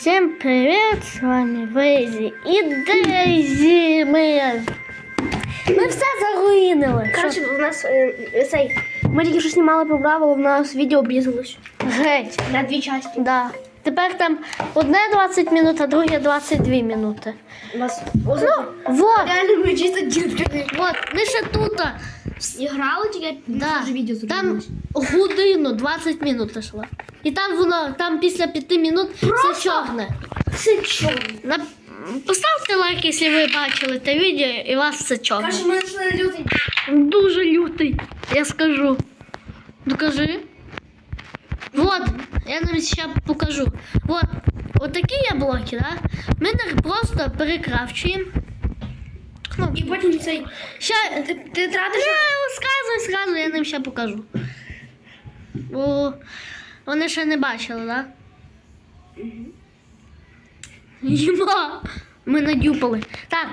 Всем привет, с вами Вейзі і Дейзі. Ми, ми все заруїнили. Коротше, у нас е, цей. Ми тільки що знімали про Браво, у нас відео обрізалось. Геть. На дві частини. Да. Тепер там одне 20 минут, а друге 22 минути. У нас Ну, вот, реально ми чисто дітки. вот, ми ще тут. І грали тільки Да. вже відео Там годину 20 минут йшло. І там воно, там після 5 минут все чорне. Це що? На... Поставте лайк, якщо ви бачили те відео, і вас все чорне. Коротше, ми знайшли лютий. Дуже лютий, я скажу. Докажи. Вот, я нам сейчас покажу. Вот, вот такие блоки, да? Ми їх просто перекрафчуємо. Ну, І потім цей. ща... Ти, ти тратиш. Не, сказуй, сказуй, я нам ще покажу. Бо вони ще не бачили, да? Єма! Ми надюпали. Так.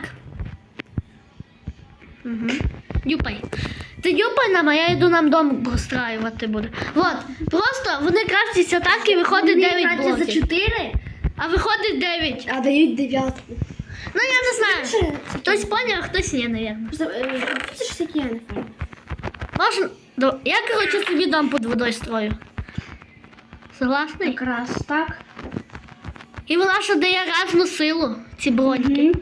Угу. Дюпай. Ти дюпай нам, а я йду нам дом розстраювати буду. Вот, просто вони крафтяться так і виходить 9 за 4, А виходить 9. а дають дев'ятку. Ну я не знаю. Хтось поняв, а хтось. Е, Це ж такі, я не. Можна. Я, коротше, собі дом під водою строю. Согласний? Якраз так. І вона ще дає разну силу, ці броньки.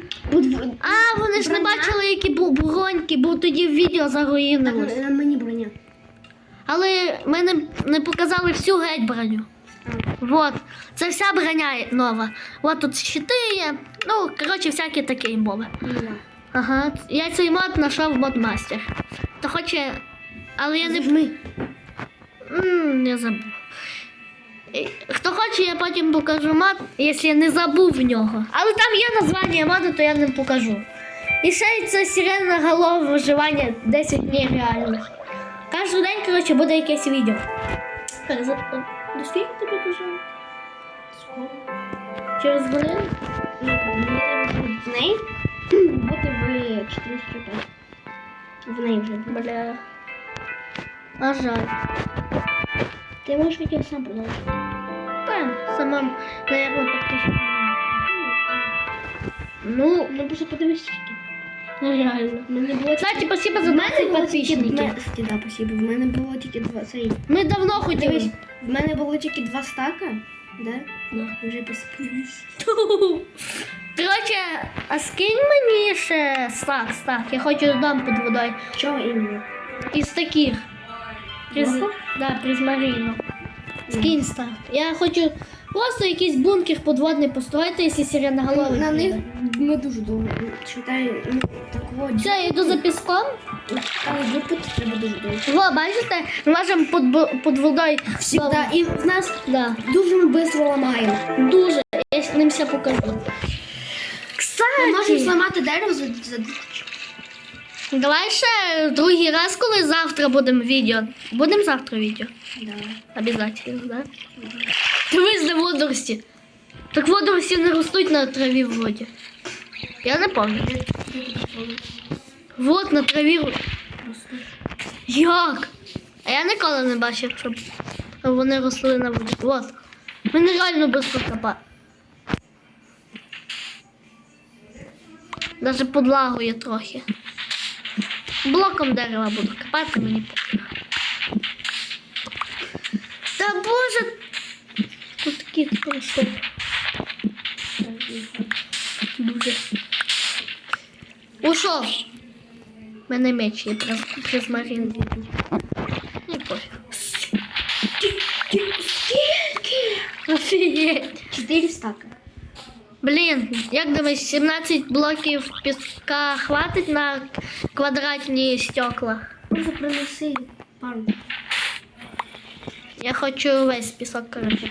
А, вони ж не Броня? бачили, які бу- броньки, бо тоді в відео Так, заруїнилось. на, на мені броня. Але ми не, не показали всю геть броню. Вот. Це вся броня нова. Вот тут щити є. Ну, коротше, всякі такі мови. Ага. Я цей мод знайшов в модмастер. То хоче. Але я не. Зажми. М, Не забув. Хто хоче, я потім покажу мод, якщо я не забув в нього. Але там є названня моду, то я не покажу. І ще й це сирена голова виживання 10 днів реальних. Кожен день, коротше, буде якесь відео. Так, за- о, До скільки тобі дуже? Через годину? В неї бути в 405. В неї вже. Бля. А жаль. Ти можеш відео сам продовжити. Та, сама, наверное, подписчик. Ну, Ну просто подивись скільки. Ну реально. Мене було Кстати, спасибо за 20 було тільки два- Да, спасибо. В мене було тільки два цей. Ми давно Дивись, хотіли. в мене було тільки два стака, да? Да. Вже посипались. Короче, а скинь мені ще стак, стак. Я хочу дом під водою. Чого іменно? Із таких. Приз... Да, призмарину. Скинь стак. Я хочу просто якийсь бункер подводний построїти, якщо сиреноголовий. На них. Ми дуже довго. Читай, ну, такого Все, я йду за піском. Але дюпити треба дуже довго. Во, бачите, ми можемо під, під водою. Всегда. І в нас Да. дуже ми швидко ламаємо. Дуже. Я ним все покажу. Ми можемо зламати дерево за, за давай ще другий раз, коли завтра будемо відео. Будемо завтра відео? да. Обязательно, да? Дивись на водорості. Так водорості не ростуть на траві в воді. Я пам'ятаю. Вот на траві. Як? А я ніколи не бачив, щоб вони росли на воді. Вот. Ми реально швидко копати. Даже подлагує трохи. Блоком дерева буду копати, мені пофіг. Та боже! Тут такі красоти. Дуже. Ушов. У мене меч є призмарин. Не пофіг. Скільки? Офігеть. Чотири стака. Блін, як думаєш, 17 блоків піска хватить на квадратні стекла? Просто принеси пару. Я хочу весь пісок, туди.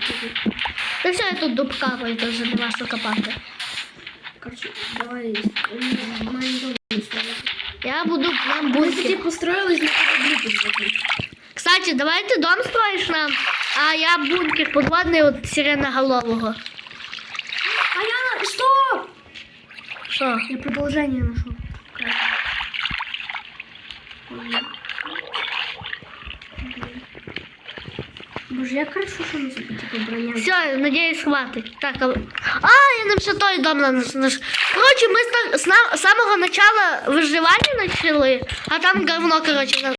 Та все, я тут дубкапаю, то вже нема що копати. Короче, давай маємо дом ставити. Я буду нам Ми тоді бункер. построїлись на кораблі підводити. Кстати, давай ти дом строїш нам, а я бункер подводний от сиреноголового. А я... Стоп! Що? Я продолжение нашел. Боже, як хорошо, ми собі типу броня. Все, надіюсь, хватить. Так, а, а я нам ще той дом наш. наш. Коротше, ми з, та- з, на- з самого начала виживання почали, а там говно, коротше, на,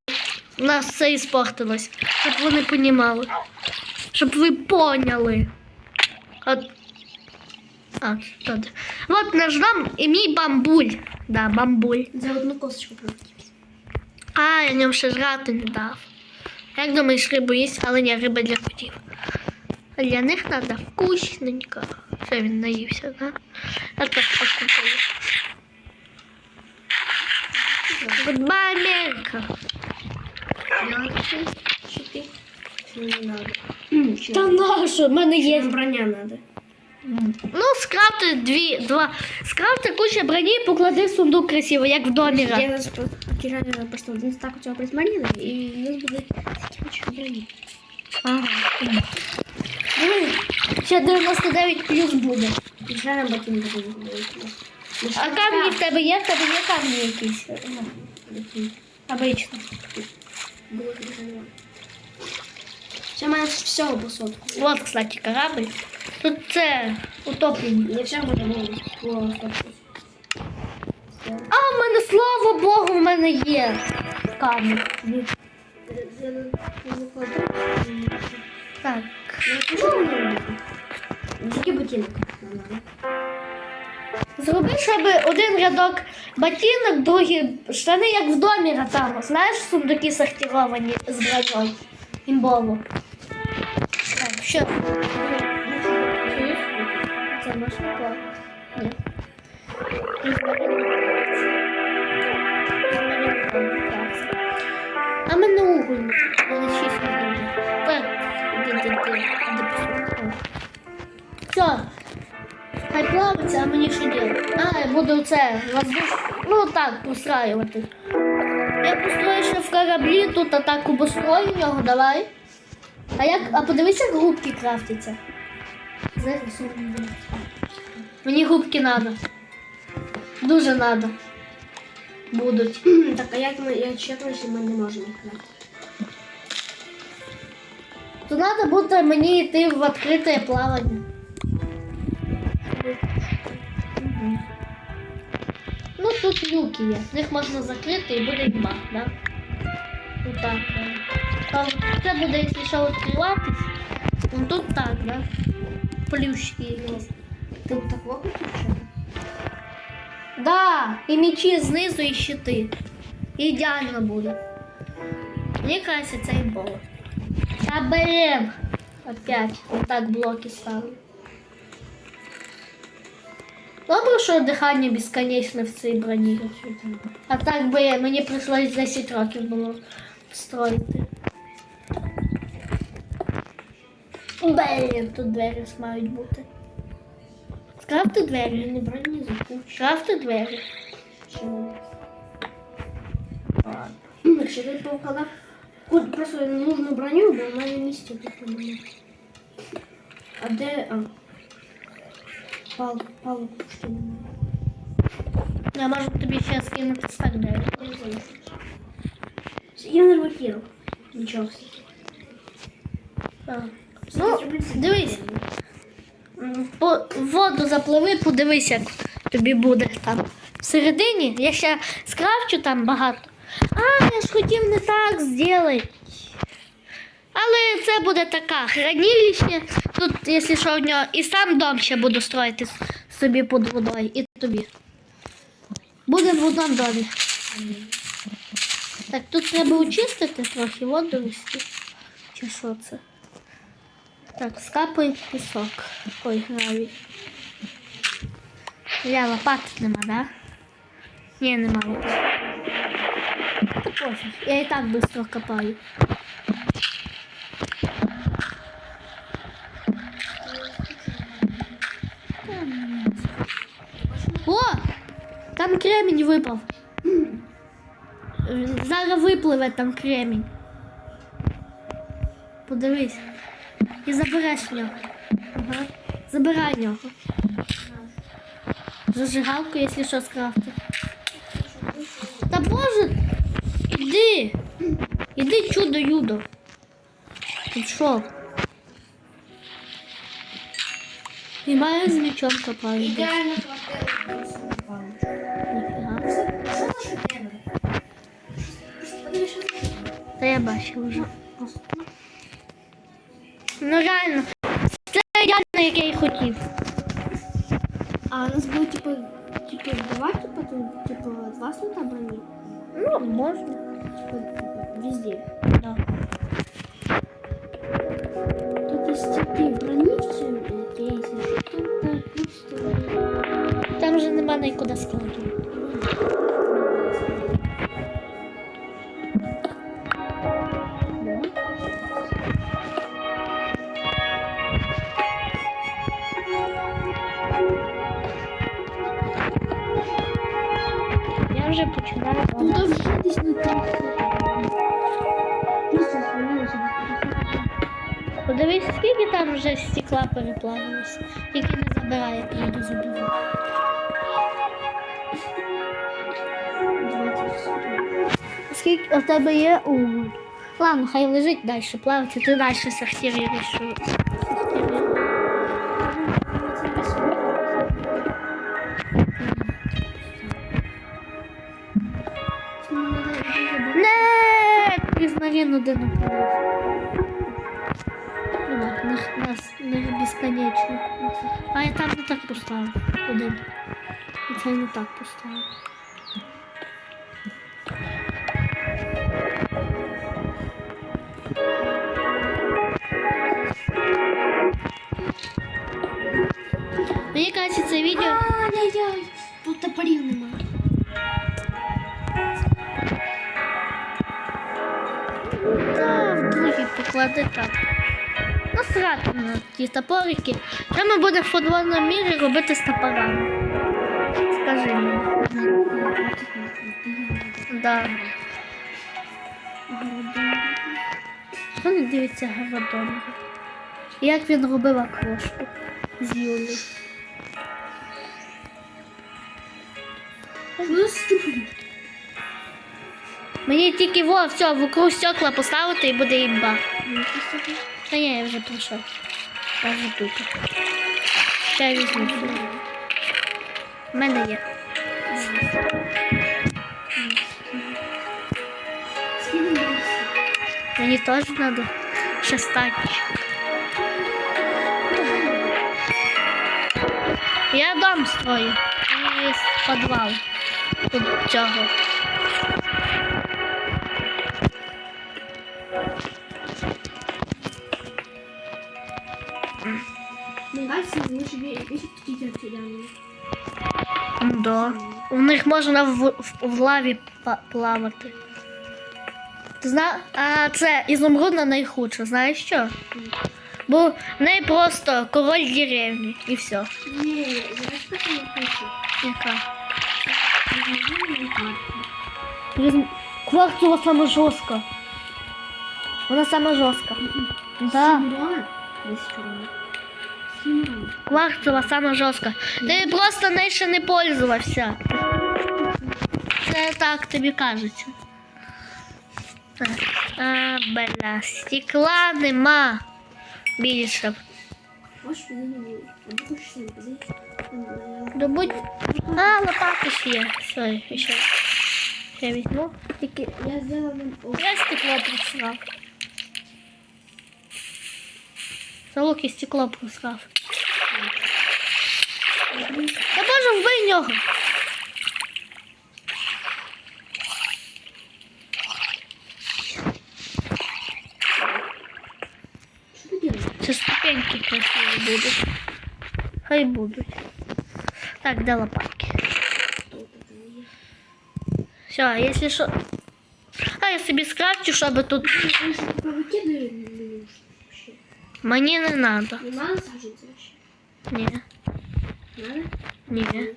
нас все іспортилось. Щоб ви не понімали. Щоб ви поняли. От. А, тут. Вот наш дом і мій бамбуль. Да, бамбуль. За одну косточку прилетів. А, я ньому ще жрати не дав. Як думаєш, рибу їсть, але не риба для котів. А для них треба вкусненько. Все, він наївся, да? Так теж покупаю. Goodbye, Америка. Чи ти? Чи не надо? Та наша, В мене Є броня надо. Ну, скрафти дві, два. Скрафти куча броні поклади в сундук красиво, як в домі. Я зараз покидаю просто один стак у цього присмаріли, і у нас буде такі броні. Ага. Ще 99 плюс буде. Вже на ботинки будемо А камні в тебе є? В тебе є камні якісь? Обично. Ще має всього по сотку. Вот, кстати, корабль. Тут це утоплені. Не все буде. А, в мене, слава Богу, в мене є камінь. Так. Який ботинок? Зроби, щоб один рядок ботинок, другий штани, як в домі там. Знаєш, сундуки сортировані з броньою. Імбово. Що? Це наш клад. Ні. А мене уголь. Мене шість уголь. Так, де, де, де, де пішов? Все. Хай плавиться, а мені що делать? А, я буду це воздуш... Ну так, постраювати. Я построю ще в кораблі, тут атаку построю нього, давай. А як. А подивись, як губки крафтяться. Знаєш, Мені губки надо. Дуже надо. Будуть. Так, а як ми, я чекаю, що ми не можемо їх крафтити? То треба буде мені йти в відкрите плавання. Ну тут люки є. Їх можна закрити і буде імба, да? Отак. да. Там це буде, якщо що відкриватись. Ну тут так, да? Плющики якісь. Ти так вокруг що? Да, і мечі знизу, і щити. Ідеально буде. Мені кажется, це імбово. Та блин. Опять. Вот так блоки ставлю. Добре, що дихання безконечне в цій броні. А так би мені прийшлось 10 років було строїти. Блін, тут двері мають бути. Скрафти двері. Не броні закупчу. Скрафти двері. Якщо ти повкладав куди просто нужну броню, бо в мене місця тут немає. А де... А. Пал, палок почти немає. Я можу тобі ще скинути стак двері. Я не знаю. Я не блокував. Нічого. Так. Ну, дивись. По воду запливи, подивись, як тобі буде там. Всередині я ще скрафчу там багато. А, я ж хотів не так зробити. Але це буде така хранилище. Тут, якщо що, в нього і сам дом ще буду строїти собі під водою, і тобі. Буде в одному домі. Так, тут треба очистити трохи воду вести. Чи що це? Так, скапай пісок. Ой, гравій. Я лопати нема, да? Ні, нема лопати. Та пофіг, я і так швидко копаю. О! Там кремінь випав. зараз випливе там кремінь. Подивись. І забереш нього. Ага. Забирай нього. Зажигалку, якщо що, скрафти. Та боже, іди. Іди чудо юдо. Пішов. І має з мічом копати. Та я бачив вже. Ну реально. Це ідеально, як я і хотів. А у нас було типу, типу, два, типу, тут, типу, два слота броні. Ну, можна. Типу, везде. Да. Только степи брони в цьому кейсі, що тут так просто... Там вже нема нікуди складу. Вже починаю. Тут вже десь на трьох Просто звалилося. Подивись, скільки там вже стекла переплавилось. Тільки не приїду заберу. 20 Скільки в тебе є уголь? Ладно, хай лежить далі, плавати, ти далі сортируєш. признавен один упав. Ну ладно, них- нас не безконечно. А я там не так поставив. Один. І це не так поставив. Мені кажеться, це відео. Ай-яй-яй, Поклади так. Насрати на ті топорики. Ми будемо в футбольному мірі робити з топорами? Скажи мені. Да. Хто не дивиться Гавадонга? Як він робив окрошку з Юлею? Мені тільки во, все, вокруг стекла поставити і буде імба. Та ні, я вже пройшов. Я вже тут. Ще візьму. У мене є. Мені теж треба шестач. Я дом строю. І підвал. Тут цього. Да. У них можна в, в, в лаві плавати. Ти зна... А це ізумрудна найхудша, знаєш що? Бо в неї просто король деревні і все. Не, знаешь, как я хочу? Яка? Призм... Кварцова сама жорстка. Вона сама жорстка. Да. Симурона? Да, Кварцова сама жорстка. Ти просто нею ще не пользувався. Це так тобі. Так. А, бля, стекла нема більше. Добудь. А, лопати ж є. Все, ще. Я візьму. Тільки Я сделала я стекло просрав. Залуки стекло просрав. Та боже, вбий нього. Что ты делаешь? Це ступеньки красиві будуть. Хай будуть. Так, де лопатки? Что это есть? Все, якщо що. А я собі скрафчу, щоб тут. Если ты повыкидываешь, не нужно вообще. Мені не треба. Не надо сажиться вообще. Ні. Надо? Не.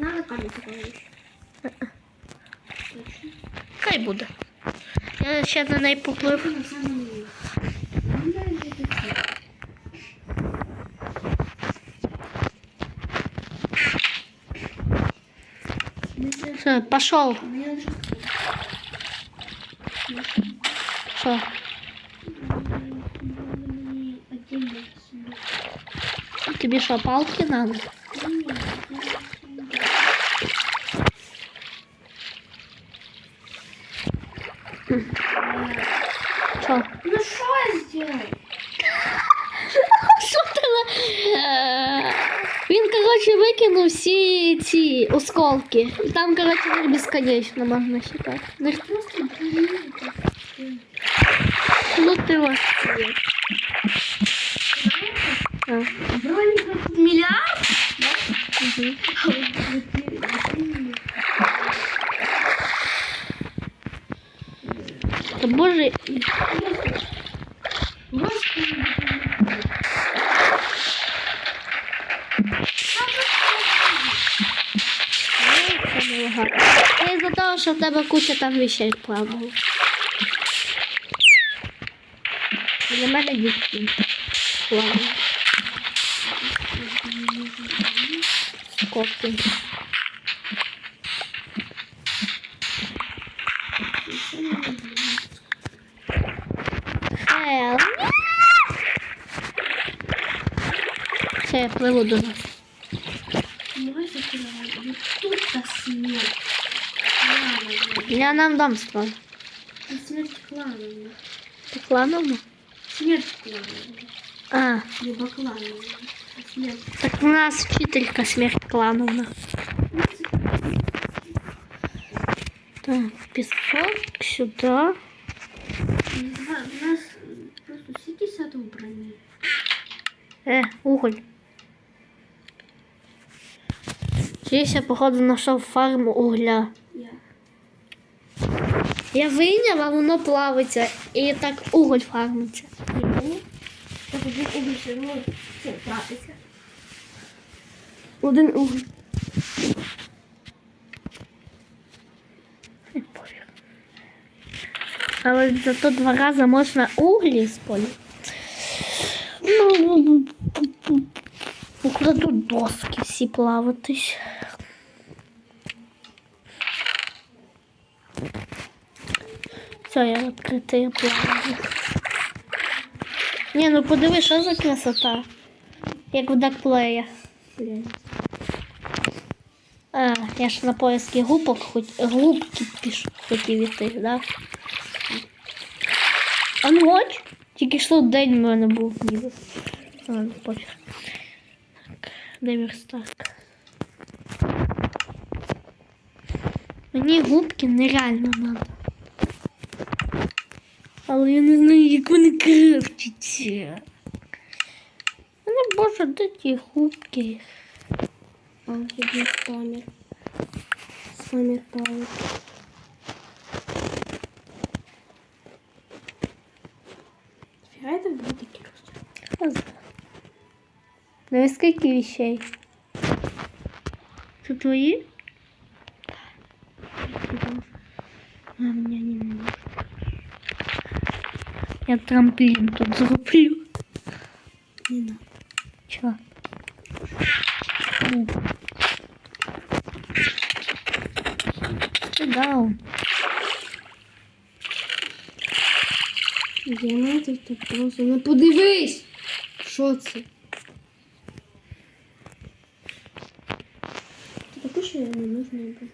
Надо камень. Точно. Хай буде. Я ще на неї поплив. Это на самом Тобі що, палки надо? Що? Ну що зробити? Що ти? Е, Він, коротше, викинув всі ці осколки. І Там, коротше, їх безконечно можна считати. Ну, Просто броню. Ну ти важкий. А, Броні мільярд? угу. Боже. Це із-за того, що в тебе куча там вещей плавало. Для мене дітки плавало. Хел. Все, я пливу до нас. Давай. Тут та смерть. Я нам строил. Та Смерть клановна. Ты клановна? Смерть клановна. А, Либо клановна. Смерть. так у нас вчителька смерть клановна. Так, песок сюда. Два- У нас просто всі десятого броні. Э, уголь. Здесь я, походу, нашел фарму угля. Я. Я вийняв, а воно плавиться. І так уголь фармиться. Ні. Так уголь все одно все втратиться. Один уголь. Але зато два рази можна углі спалити. Ну, покладу доски всі плаватись. Все, я відкритий плаваю. Ні, ну подиви, що за красота. Як в декплеї. А, я ж на поиски губок хоч губки піш хотів іти, да? А ну от, тільки що день в мене був ніби. Ладно, пофіг. Так, де верстак? Мені губки нереально надо. Але я не знаю, як вони крафтяться. Мене боже, де губки? А спамер. Спамер палок. Фіга так буде такі росте. Ну и сколько вещей? Это твои? А, мне не нужно. Я трамплин тут зроблю. Не надо. Чё? Ну. На це так просто. Ну подивись! Що це? Таку я не нужна би.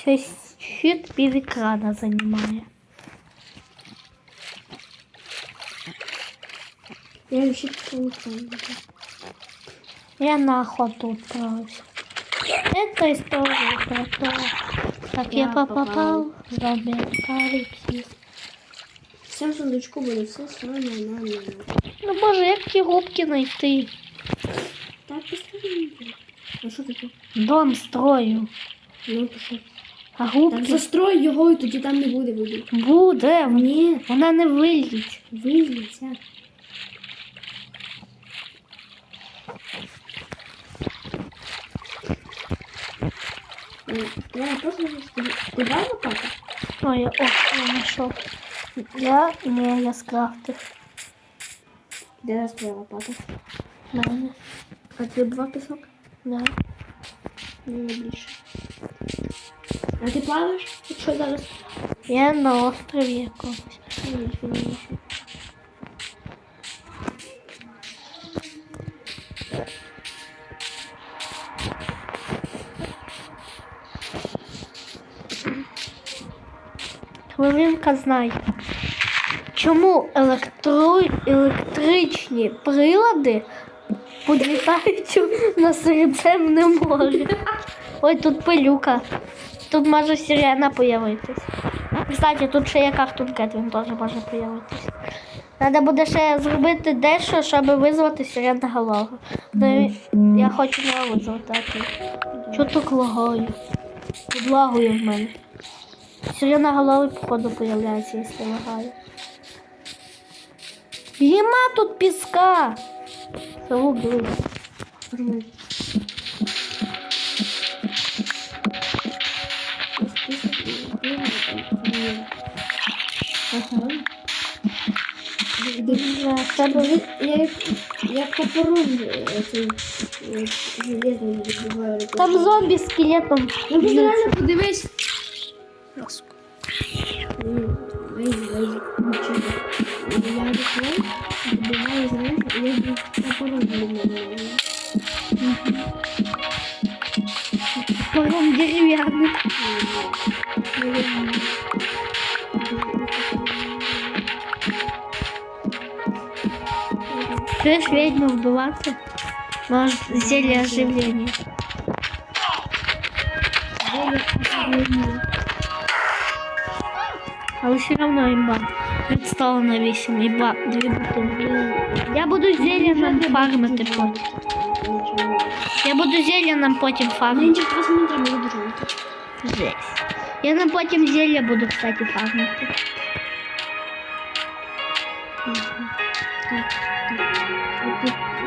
Щось щит пів екрана займає. Я ще получаю. Я на охоту отправился. Это история про то, как я, Я попал, попал. в апокалипсис. В цьому сундучку буде все саме на мене. Ну боже, як ті губки знайти? Так, поставимо. А що таке? Дом строю. Ну, то А Так застрой його, і тоді там не буде води. буде, Ні, вона не вилізь. виліться. Я просто куди лопата? Ой, о, я знайшов. Я не, я скрафтив. Де нас твоя лопата? Мене. А ти два пісок? Да. Ну, не більше. А ти плаваєш? Якщо зараз? Я на острові якомусь. Хвилинка знає. Чому електро... електричні прилади підлітають на Середземне море? Ой, тут пилюка. Тут може сирена появитись. Кстати, тут ще є Картун Кет, він теж може появитись. Треба буде ще зробити дещо, щоб визвати сиреноголового. Ну, Я хочу не визвати. Чого так лагаю? Підлагує в мене. Сиреноголовий, походу, появляється, якщо лагаю. Нема тут піска. Загубили. Ага. Треба від- Я як, як топором е, цей е, железний відбиваю. Там зомбі з скелетом. Ну, ти б'ються. реально подивись. Ні, лезі, лезі, нічого. Я рухаю, добиваю, знаєш, і я їх топором відбиваю. Пором дерев'яний. Чуєш ведьму вбивати? Може зелье оживлення. Але все равно имба. Відстала на 8, імба, дві бутилки. Я буду зелья нам фармити потім. Нічого. Я буду зелья нам потім фармити. Мені через 8 минут треба буде жовти. Жесть. Я нам потім зелья буду, кстати, фармити. А ти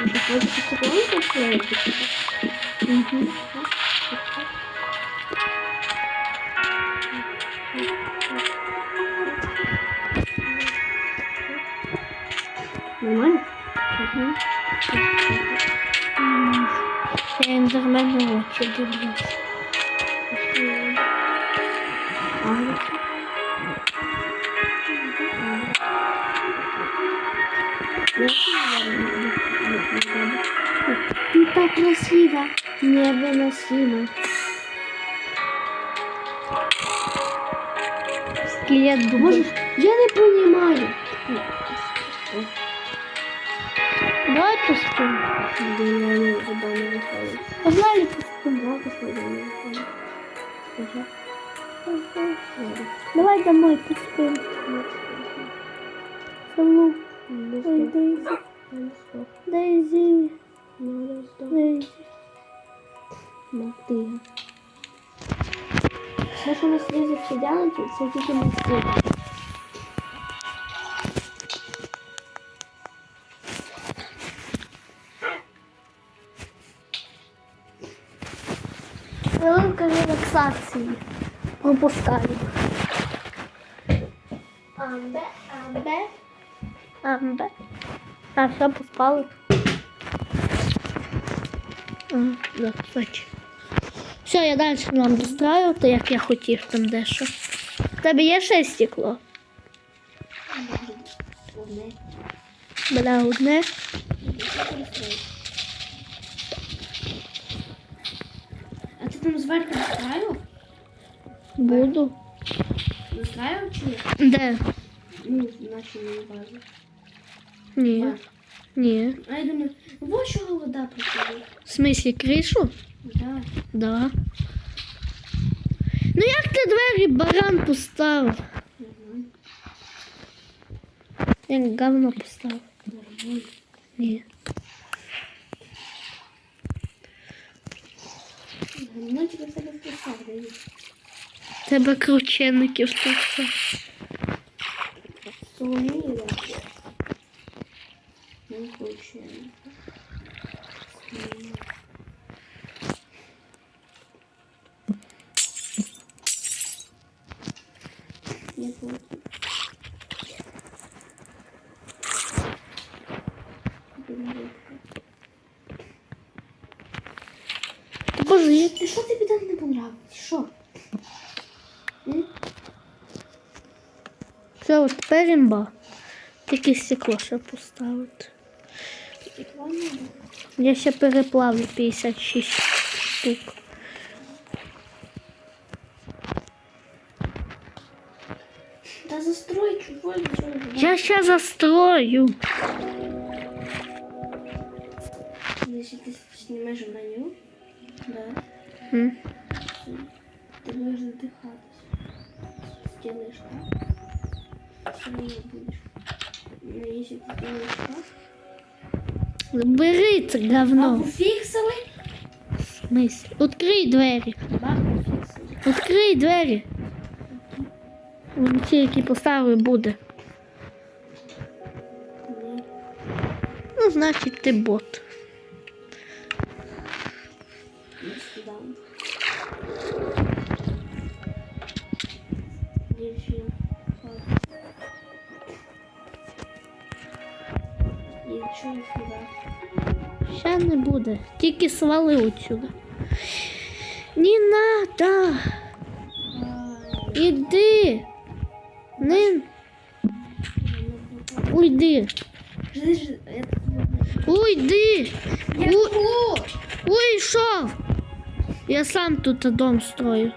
А ти хочеш стеклом поклеїти? Угу. Нормально? Угу. Я ендермен на очі дивлюсь. Ты так красиво. Невыносимо. Скелет Боже, думаю. я не понимаю. Давай пустим. Да реально вода не выходит. Погнали пустим. Да, вода не выходит. Ага. Ладно. Давай домой пустим. Салу. Ой, стоп. Дейзи. Ну, ти. Все, що ми слізі всі ділянки, це тільки слізі. Хвилинка релаксації. Пропускаю. Амбе, амбе. А, все, поспали. А, да, кстати. Все, я далі вам достраю, то як я хотів там дещо. В тебе є ще стекло? Одне. Бля, одне. А ти там зверху настраював? Буду. Настраював чи? Де? Ну, наче не базу. Ні. Ні. А я думаю, во що голода приходить. В смислі кришу? Да. Да. Ну як ти двері баран поставив? Угу. Як говно поставив. Нормально. Ні. Ну, тебе все розписав, Тебе кручеників тут все. Соломіла. Не. Боже, що тобі там не понравилось? Що? Все, от тепер імба. Тільки стекло ще поставити. Я ще переплавлю 56 штук. Та застрой буде. Я ще застрою. Если ты снимаешь меню, да, М. ты будешь задыхаться. Сделаешь так, все равно будешь. Но если ты делаешь так, Бери це говно. Фіксили? В смислі? Відкрий двері. Пофиксили. Відкрий двері. Вони ті, які поставили, буде. Ну, значить, ти бот. Буде. Тільки свали отсюди. Не надо. Іди. Не уйди. Уйди. У-! Уйшов. Я сам тут дом строю.